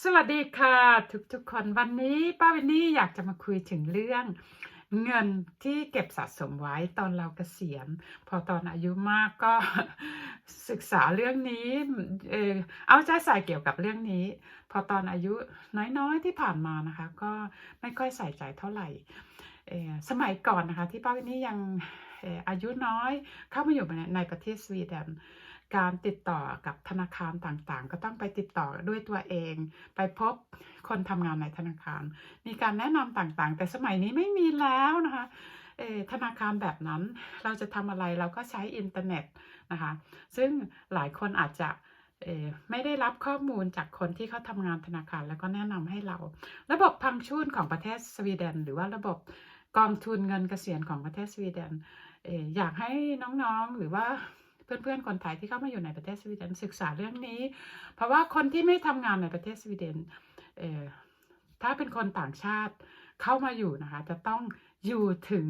สวัสดีค่ะทุกๆคนวันนี้ป้าวินนี่อยากจะมาคุยถึงเรื่อง เงินที่เก็บสะสมไว้ตอนเราเกษียณ พอตอนอายุมากก็ศึกษาเรื่องนี้เออเอาใจใส่เกี่ยวกับเรื่องนี้ พอตอนอายุน้อยๆที่ผ่านมานะคะ ก็ไม่ค่อยใส่ใจเท่าไหร่เออสมัยก่อนนะคะ ที่ป้าวินนี่ยังเอ่ออายุน้อยเข้ามาอยู่ในในประเทศสวีเดน การติดต่อกับธนาคารต่างๆ ก็ต้องไปติดต่อด้วยตัวเอง ไปพบคนทำงานในธนาคาร มีการแนะนำต่างๆ แต่สมัยนี้ไม่มีแล้วนะคะเออธนาคารแบบนั้นเราจะทำอะไรเราก็ใช้อินเทอร์เน็ตนะคะ ซึ่งหลายคนอาจจะเออไม่ได้รับข้อมูลจากคนที่เขาทำงานธนาคารแล้วก็แนะนำให้เรา ระบบพังชุนของประเทศสวีเดน หรือว่าระบบกองทุนเงินเกษียณของประเทศสวีเดนอยากให้น้องๆหรือว่า เพื่อนๆคนไทยที่เข้ามาอยู่ในประเทศสวีเดนศึกษาเรื่องนี้ เพราะว่าคนที่ไม่ทำงานในประเทศสวีเดนเออถ้าเป็นคนต่างชาติเข้ามาอยู่นะคะ จะต้องอยู่ถึง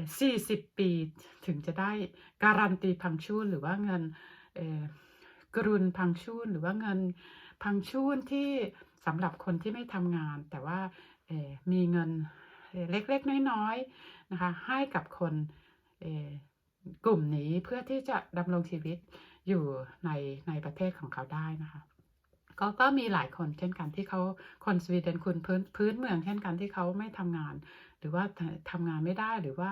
40 ปีถึงจะได้การันตีพังชูนหรือว่าเงินเออกรุนพังชูนหรือว่าเงินพังชูนที่สำหรับคนที่ไม่ทำงาน แต่ว่าเออมีเงินเล็กๆ น้อยๆนะคะให้กับคนเออ กลุ่มนี้เพื่อที่จะดำรงชีวิตอยู่ในในประเทศของเขาได้นะคะก็ก็มีหลายคนเช่นกันที่เขาคนสวีเดนคุณพื้นพื้นเมืองเช่นกันที่เขาไม่ทำงาน หรือว่าททำงานไม่ได้หรือว่า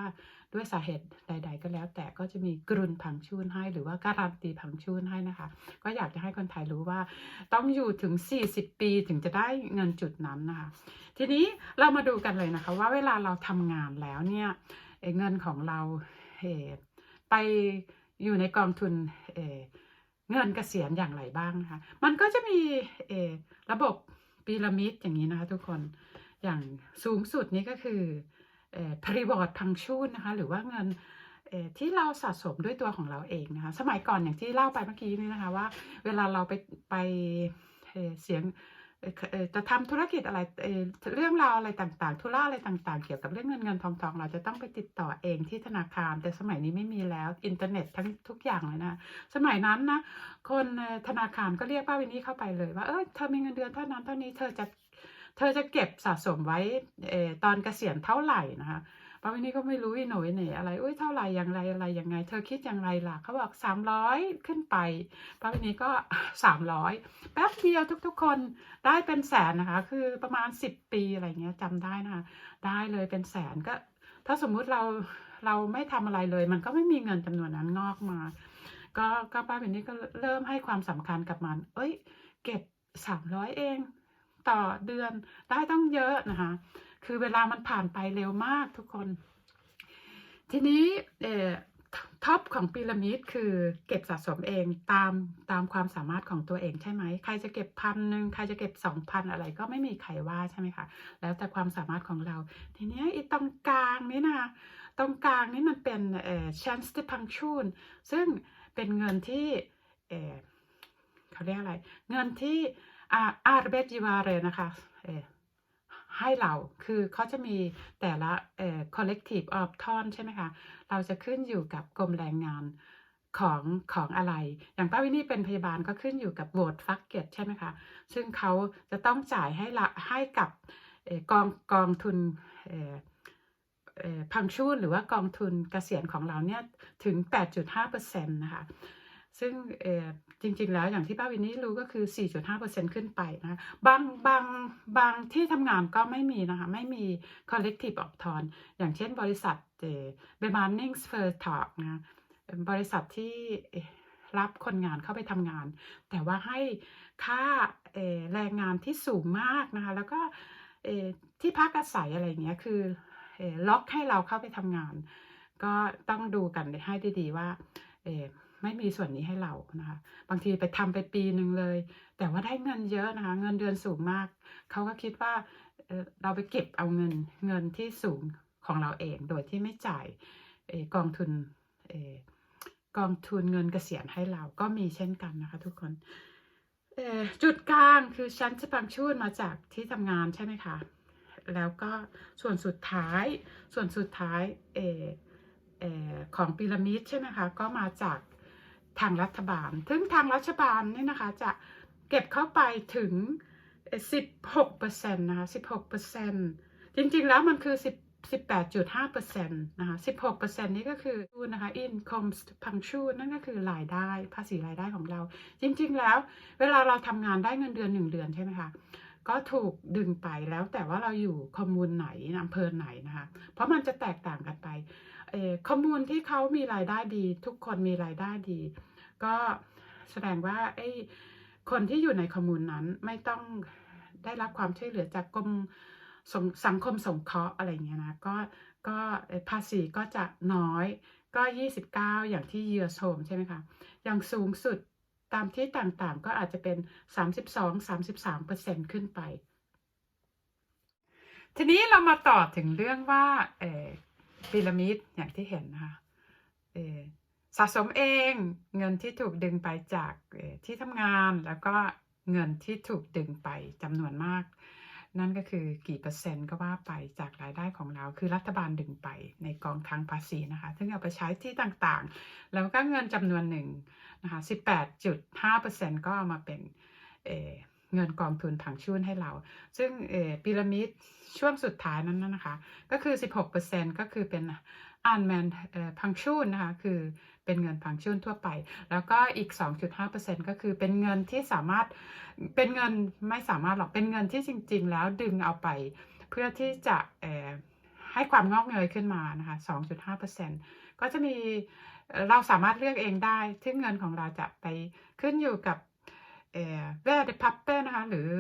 ด้วยสาเหตุใด ๆ ก็แล้ว แต่ก็จะมีกรุนพังชูนให้ หรือว่าการันตีพังชูนให้นะคะ ก็อยากจะให้คนไทยรู้ว่าต้องอยู่ถึง 40 ปีถึงจะได้เงินจุดนั้นนะคะทีนี้เรามาดูกันเลยนะคะ ว่าเวลาเราทำงานแล้วเนี่ยเเงินของเราเอ่อ ไปอยู่ในกองทุนเเงินเกษียณอย่างไรบ้างนะคะ มันก็จะมีระบบพีระมิดอย่างนี้นะคะทุกคน อย่างสูงสุดนี้ก็คือเอ่อ Private Pension นะคะ หรือว่าเงินที่เราสะสมด้วยตัวของเราเองนะคะ สมัยก่อนอย่างที่เล่าไปเมื่อกี้นี้นะคะว่า เวลาเราไปไปเเสียง จะทำธุรกิจอะไรเรื่องราวอะไรต่างๆ ธุระอะไรต่างๆ เกี่ยวกับเรื่องเงินเงินทองทองเราจะต้องไปติดต่อเองที่ธนาคาร แต่สมัยนี้ไม่มีแล้วอินเทอร์เน็ตทั้งทุกอย่างเลยนะ สมัยนั้นนะคนธนาคารก็เรียกป้าวินนี่เข้าไปเลยว่าเออเธอมีเงินเดือนเท่านั้นเท่านี้เธอจะเธอจะเก็บสะสมไว้ตอนเกษียณเท่าไหร่นะคะ ป้าวินนี่ก็ไม่รู้อีหน่ยเหนอะไรอุ้ยเท่าไหร่อย่างไรอะไรยังไง เธอคิดอย่างไรล่ะเขาบอกสามร้อยขึ้นไปป้าวินนี่ก็สามร้อยแป๊บเดียวทุกๆ คนได้เป็นแสนนะคะ คือประมาณสิบปีอะไรเงี้ยจำได้นะคะได้เลยเป็นแสนก็ ถ้าสมมุติเราเราไม่ทำอะไรเลย มันก็ไม่มีเงินจำนวนนั้นงอกมา ก็ก็ป้าเป็นนี่ก็เริ่มให้ความสำคัญกับมัน เอ้ย เก็บสามร้อยเอง ต่อเดือนได้ต้องเยอะนะคะ คือเวลามันผ่านไปเร็วมากทุกคน ทีนี้เอ่อท็อปของพีระมิดคือเก็บสะสมเองตามตามความสามารถของตัวเองใช่ไหม ใครจะเก็บพันหนึ่งใครจะเก็บสองพันอะไรก็ไม่มีใครว่าใช่ไหมคะ แล้วแต่ความสามารถของเรา ทีนี้อ้ตรงกลางนี่นะตรงกลางนี่มันเป็นเอ่อ chance to pension ซึ่งเป็นเงินที่เอ่อเขาเรียกอะไร เงินที่อาอาร์เบจิวาเรนะคะเอ่อ ให้เราคือเขาจะมีแต่ละเอ่อ collective of t o n ใช่ไหมคะ เราจะขึ้นอยู่กับกรมแรงงานของของอะไร อย่างป้าวินี่เป็นพยาบาลก็ขึ้นอยู่กับ vote f u c k e t ใช่ไหมคะ ซึ่งเขาจะต้องจ่ายให้ละให้กับออกองกองทุนเอ่อเอ่อพังชูนหรือว่ากองทุนเกษียณของเราเนี่ยถึง 8.5%นะคะ ซึ่งจริงๆแล้วอย่างที่ป้าวินนี่รู้ก็คือ 4.5%ขึ้นไปนะคะบางบางบางที่ทำงานก็ไม่มีนะคะไม่มี collective of t o n อย่างเช่นบริษัทเอ่อ b e m a n n i n g f ö r t a g นะบริษัทที่รับคนงานเข้าไปทำงาน แต่ว่าให้ค่าแรงงานที่สูงมากนะคะแล้วก็ที่พักอาศัยอะไรเงี้ยคืออล็อกให้เราเข้าไปทำงาน ก็ต้องดูกันให้ดีๆว่า ไม่มีส่วนนี้ให้เรานะคะ บางทีไปทำไปปีหนึ่งเลย แต่ว่าได้เงินเยอะนะคะ เงินเดือนสูงมาก เขาก็คิดว่าเราไปเก็บเอาเงินเงินที่สูงของเราเอง โดยที่ไม่จ่ายออกองทุนออกองทุนเงินเกษียณให้เราก็มีเช่นกันนะคะทุกคนจุดกลางคือชั้นจะปังชูนมาจากที่ทำงานใช่ไหมคะ แล้วก็ส่วนสุดท้ายส่วนสุดท้ายออเออของพีระมิดใช่ไหมคะ ก็มาจาก ทางรัฐบาลถึงทางรัฐบาลเนี่ยนะคะจะเก็บเข้าไปถึงสิบหกเปอร์เซ็นะคะสิบหกเปอร์เซ็นต์จริงๆแล้วมันคือสิบสิบแปดจุดห้าเปอร์เซ็นะคะสิบหกเปอร์เซ็นต์นี้ก็คือนะคะ income พังชูนั่นก็คือรายได้ภาษีรายได้ของเรา จริงๆแล้ว เวลาเราทำงานได้เงินเดือนหนึ่งเดือนใช่ไหมคะ ก็ถูกดึงไปแล้วแต่ว่าเราอยู่คอมมูนไหนอำเภอไหนนะคะ เพราะมันจะแตกต่างกันไปเอ่อคอมมูนที่เขามีรายได้ดี ทุกคนมีรายได้ดี ก็แสดงว่าไอ้คนที่อยู่ในคอมมูนนั้นไม่ต้องได้รับความช่วยเหลือจากกรมส,สังคมสงเคราะห์อะไรเงี้ยนะก็ก็ภาษีก็จะน้อยก็ 29 อย่างที่เยือโ Home ใช่ไหมคะอย่างสูงสุด ตามที่ต่างๆ ก็อาจจะเป็น 32-33%ขึ้นไป ทีนี้เรามาต่อถึงเรื่องว่าเออพีระมิดอย่างที่เห็นนะคะเออสะสมเองเงินที่ถูกดึงไปจากที่ทำงานแล้วก็เงินที่ถูกดึงไปจำนวนมาก นั่นก็คือกี่เปอร์เซ็นต์ก็ว่าไปจากรายได้ของเรา คือรัฐบาลดึงไปในกองทังภาษีนะคะ ซึ่งเอาไปใช้ที่ต่างๆ แล้วก็เงินจำนวนหนึ่งนะคะ 18.5%ก็เอามาเป็นเอ เงินกองทุนผังชุนให้เรา ซึ่งเอ่อพีระมิดช่วงสุดท้ายนั้นนะคะ ก็คือ 16%ก็คือเป็นอันแมนพังชุนนะคะ คือเป็นเงินพังชุนทั่วไป แล้วก็อีก 2.5%ก็คือเป็นเงินที่สามารถเป็นเงินไม่สามารถหรอกเป็นเงินที่จริง ๆ แล้วดึงเอาไป เพื่อที่จะเอ่อให้ความงอกเงยขึ้นมานะคะ 2.5%ก็จะมีเอ่อเราสามารถเลือกเองได้ ที่เงินของเราจะไปขึ้นอยู่กับ เอ่อแวร์เดพับเปนะคะ หรือ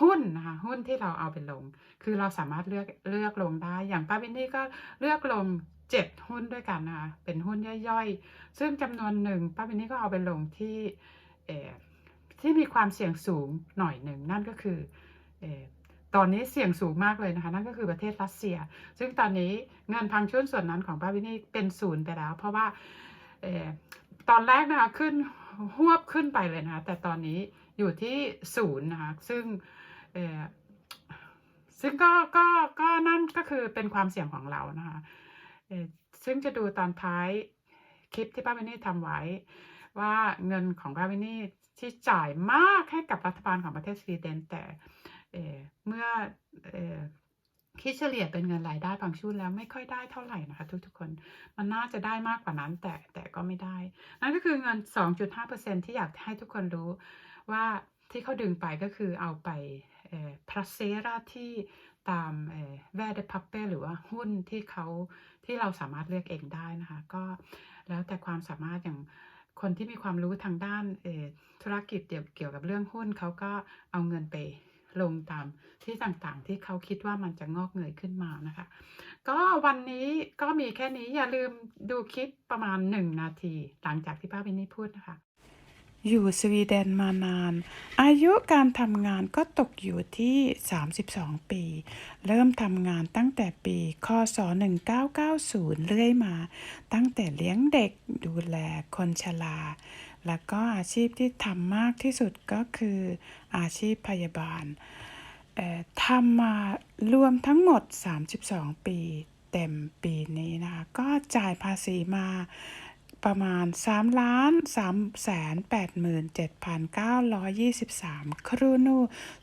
หุ้นนะคะ หุ้นที่เราเอาไปลง คือเราสามารถเลือกเลือกลงได้ อย่างป้าวินนี่ก็เลือกลงเจ็ดหุ้นด้วยกันนะคะ เป็นหุ้นย่อยๆ ซึ่งจำนวนหนึ่งป้าวินนี่ก็เอาไปลงที่เอที่มีความเสี่ยงสูงหน่อยหนึ่ง นั่นก็คือเอตอนนี้เสี่ยงสูงมากเลยนะคะ นั่นก็คือประเทศรัสเซีย ซึ่งตอนนี้เงินพังชุนส่วนนั้นของป้าวินนี่เป็นศูนย์ไปแล้ว เพราะว่าอตอนแรกนะคะขึ้น หวบขึ้นไปเลยนะคะแต่ตอนนี้อยู่ที่ศูนย์นะคะซึ่งซึ่งก็ก็ก็นั่นก็คือเป็นความเสี่ยงของเรานะคะซึ่งจะดูตอนท้ายคลิปที่ป้าวินนี่ทำไว้ ว่าเงินของป้าวินนี่ที่จ่ายมากให้กับรัฐบาลของประเทศสวีเดนแต่เเมื่ออ คิดเฉลี่ยเป็นเงินรายได้บางช่วงแล้วไม่ค่อยได้เท่าไหร่นะคะ ทุกๆคน มันน่าจะได้มากกว่านั้นแต่แต่ก็ไม่ได้ นั่นก็คือเงิน 2.5%ที่อยากให้ทุกคนรู้ว่าที่เขาดึงไปก็คือเอาไปเพลาเซราที่ตามแวร์เดพับเป้หรือว่าหุ้นที่เขาที่เราสามารถเลือกเองได้นะคะ ก็แล้วแต่ความสามารถอย่างคนที่มีความรู้ทางด้านธุรกิจเกี่ยวกับเรื่องหุ้นเขาก็เอาเงินไป ลงตามที่ต่างๆ ที่เขาคิดว่ามันจะงอกเงยขึ้นมานะคะ ก็วันนี้ก็มีแค่นี้อย่าลืมดูคลิปประมาณหนึ่งนาที หลังจากที่ป้าวินนี่พูดนะคะ อยู่สวีเดนมานาน อายุการทำงานก็ตกอยู่ที่ 32 ปี เริ่มทำงานตั้งแต่ปีคศ1990 เรื่อยมา ตั้งแต่เลี้ยงเด็กดูแลคนชรา แล้วก็อาชีพที่ทำมากที่สุดก็คืออาชีพพยาบาลเอ่อทำมารวมทั้งหมด 32 ปีเต็มปีนี้นะคะก็จ่ายภาษีมาประมาณ3ล้าน3แสน87,923 ครูนู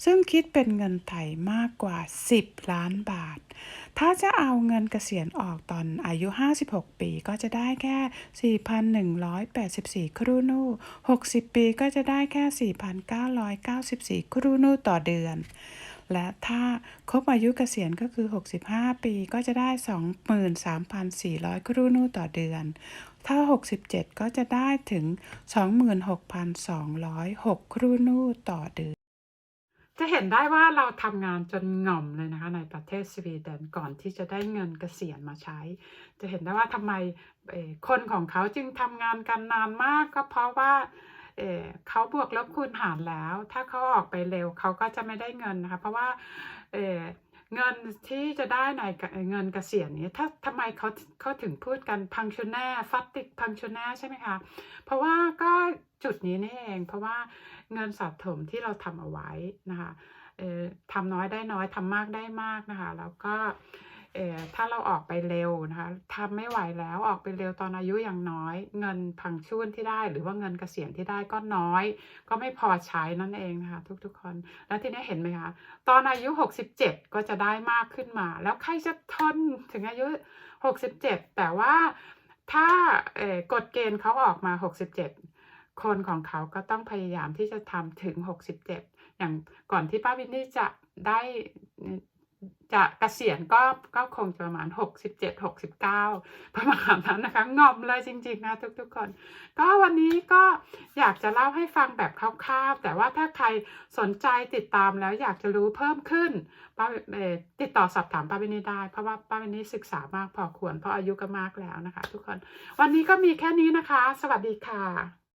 ซึ่งคิดเป็นเงินไทยมากกว่า 10 ล้านบาท ถ้าจะเอาเงินเกษียณออกตอนอายุ 56 ปีก็จะได้แค่ 4,184 ครูนู 60 ปีก็จะได้แค่ 4,994 ครูนูต่อเดือน และถ้าครบอายุเกษียณก็คือ 65 ปีก็จะได้ 23,400 ครูนูต่อเดือน ถ้า 67 ก็จะได้ถึง 26,206 ครูนูต่อเดือน จะเห็นได้ว่าเราทำงานจนง่อมเลยนะคะในประเทศสวีเดนก่อนที่จะได้เงินเกษียณมาใช้ จะเห็นได้ว่าทำไมคนของเขาจึงทำงานกันนานมากก็เพราะว่าเเขาบวกลบคูณหารแล้ว ถ้าเขาออกไปเร็วเขาก็จะไม่ได้เงินนะคะเพราะว่าเเงินที่จะได้ในเงินเกษียณนี้ถ้าทำไมเขาเขาถึงพูดกันพังช u แน่ฟัตติกพังช u แน่ใช่ไหมคะ เพราะว่าก็ จุดนี้นี่เอง เพราะว่าเงินสะสมที่เราทำเอาไว้นะคะทำน้อยได้น้อยทำมากได้มากนะคะ แล้วก็ถ้าเราออกไปเร็วนะคะทำไม่ไหวแล้วออกไปเร็วตอนอายุอย่างน้อย เงินพังชุนที่ได้ หรือว่าเงินเกษียณที่ได้ก็น้อย ก็ไม่พอใช้นั่นเองนะคะทุกๆคน แล้วทีนี้เห็นไหมคะตอนอายุ 67 ก็จะได้มากขึ้นมา แล้วใครจะทนถึงอายุ 67 แต่ว่าถ้ากฎเกณฑ์เขาออกมา 67 คนของเขาก็ต้องพยายามที่จะทำถึง 67 อย่างก่อนที่ป้าวินนี่จะได้จะเกษียณก็ก็คงจะประมาณ 67 69 ประมาณนั้นนะคะ งอมเลยจริงๆนะทุกๆคน ก็วันนี้ก็อยากจะเล่าให้ฟังแบบคร่าวๆ แต่ว่าถ้าใครสนใจติดตามแล้วอยากจะรู้เพิ่มขึ้นป้าติดต่อสอบถามป้าวินนี่ได้ เพราะว่าป้าวินนี่ศึกษามากพอควรเพราะอายุก็มากแล้วนะคะ ทุกคน วันนี้ก็มีแค่นี้นะคะ สวัสดีค่ะ